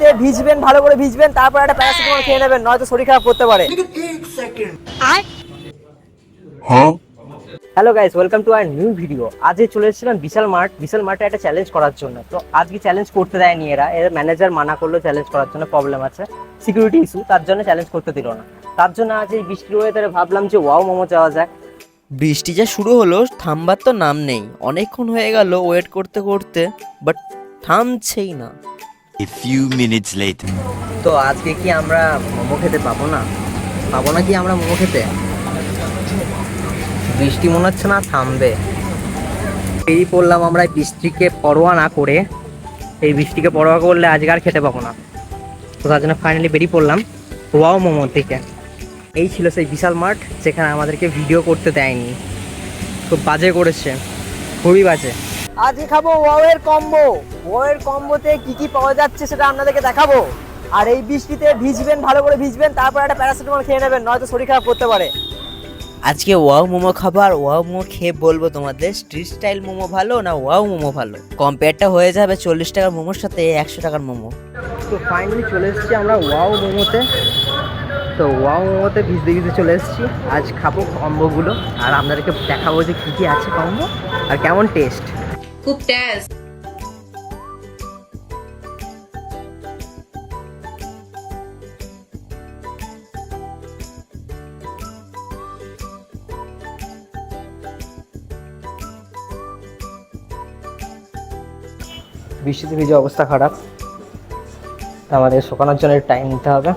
বৃষ্টিতে ভিজবেন ভালো করে ভিজবেন তারপর একটা প্যারাসিটামল খেয়ে নেবেন নয়তো শরীর খারাপ করতে পারে। Hello guys welcome to our? New video আজকে চলে এসেছিলাম বিশাল মার্ট। বিশাল মার্টে একটা চ্যালেঞ্জ করার জন্য। তো আজকে চ্যালেঞ্জ করতে দেয়নি এরা। এর ম্যানেজার মানা করল চ্যালেঞ্জ করার জন্য প্রবলেম আছে। সিকিউরিটি ইস্যু তার জন্য চ্যালেঞ্জ করতে দিল না। তার জন্য আজ এই বৃষ্টির ওয়েদারে ভাবলাম যে ওয়াও মোমো যাওয়া যায় বৃষ্টি যা শুরু হলো থামবার তো নাম নেই। অনেকক্ষণ হয়ে গেল ওয়েট করতে করতে বাট থামছেই না। A few minutes later. তো আজকে কি আমরা মোমো খেতে পাবো না? পাবো না কি আমরা মোমো খেতে? বৃষ্টি মনে হচ্ছে না, থামবে। এই পড়লাম আমরা বৃষ্টিকে পরোয়া না করে। এই বৃষ্টিকে পরোয়া করলে আজকে আর খেতে পাবো না। তো তার জন্য ফাইনালি বেরিয়ে পড়লাম ওয়াও মোমো থেকে এই ছিল সেই বিশাল মাঠ, যেখানে আমাদেরকে ভিডিও করতে দেয়নি। খুব বাজে করেছে। খুবই বাজে। আজকে খাব ওয়াও এর কম্বো। ওয়ের কম্বোতে কি কি পাওয়া যাচ্ছে সেটা আপনাদেরকে দেখাবো। আর এই বৃষ্টিতে ভিজবেন ভালো করে ভিজবেন তারপর একটা প্যারাসিটামল খেয়ে নেবেন নয়তো শরীর খারাপ করতে পারে। আজকে ওয়াও মোমো খাব আর ওয়াও মোমো খেয়ে বলব তোমাদের স্ট্রিট স্টাইল মোমো ভালো না ওয়াও মোমো ভালো? কম্পেয়ারটা হয়ে যাবে চল্লিশ টাকার মোমোর সাথে একশো টাকার মোমো। তো ফাইনালি চলে এসেছি আমরা ওয়াও মোমোতে। তো ওয়াও মোমোতে ভিজতে ভিজতে চলে এসেছি। আজ খাব কম্বোগুলো আর আপনাদেরকে দেখাবো যে কী কী আছে কম্বো আর কেমন টেস্ট খুব টেস্ট বৃষ্টিতে ভিজে অবস্থা খারাপ। আমাদের শুকানোর জন্য টাইম নিতে হবে।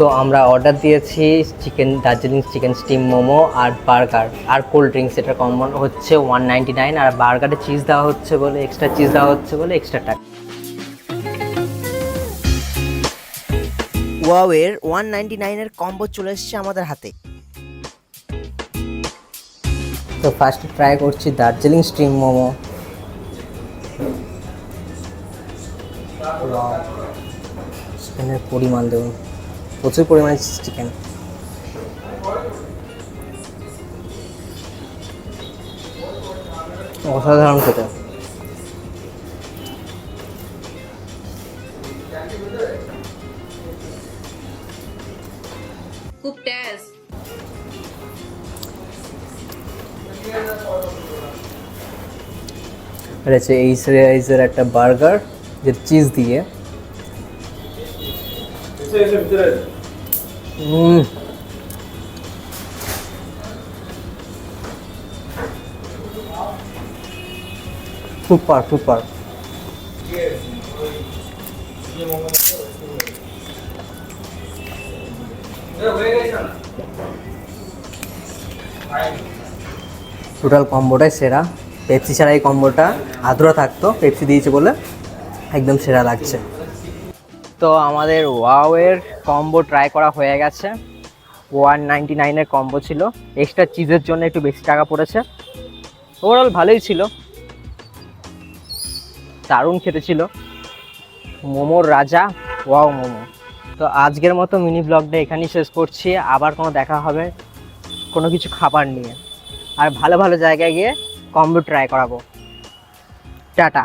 তো আমরা অর্ডার দিয়েছি chicken Darjeeling chicken steam momo আর বার্গার আর কোল্ড ড্রিঙ্কস এটা কমন হচ্ছে ওয়ান নাইনটি নাইন আর বার্গারে চিজ দেওয়া হচ্ছে বলে এক্সট্রা চিজ দেওয়া হচ্ছে বলে এক্সট্রা টাকা। ওয়াওয়ের ওয়ান নাইনটি নাইনের কম্বো চলে এসেছে আমাদের হাতে। তো ফার্স্ট ট্রাই করছি দার্জিলিং স্টিম মোমো। চিকেনের পরিমাণ দেখুন। প্রচুর পরিমাণে চিকেন অসাধারণ খেতে। খুব টেস্ট এটা হচ্ছে এই সাইজের একটা বার্গার যে চিজ দিয়ে উম। সুপার সুপার টোটাল কম্বোটাই সেরা। পেপসি ছাড়া এই কম্বোটা আধুরা থাকতো। পেপসি দিয়েছে বলে। একদম সেরা লাগছে। তো আমাদের ওয়াওয়ের কম্বো ট্রাই করা হয়ে গেছে। ওয়ান নাইনটি নাইনের কম্বো ছিল। এক্সট্রা চিজের জন্য একটু বেশি টাকা পড়েছে। ওভারঅল ভালোই ছিল। দারুণ খেতে ছিল। মোমোর রাজা, ওয়াও মোমো। তো আজকের মতো মিনি ব্লগটা এখানেই শেষ করছি। আবার কোনো দেখা হবে, কোনো কিছু খাবার নিয়ে। আর ভালো ভালো জায়গায় গিয়ে কম্বো ট্রাই করাবো। টাটা।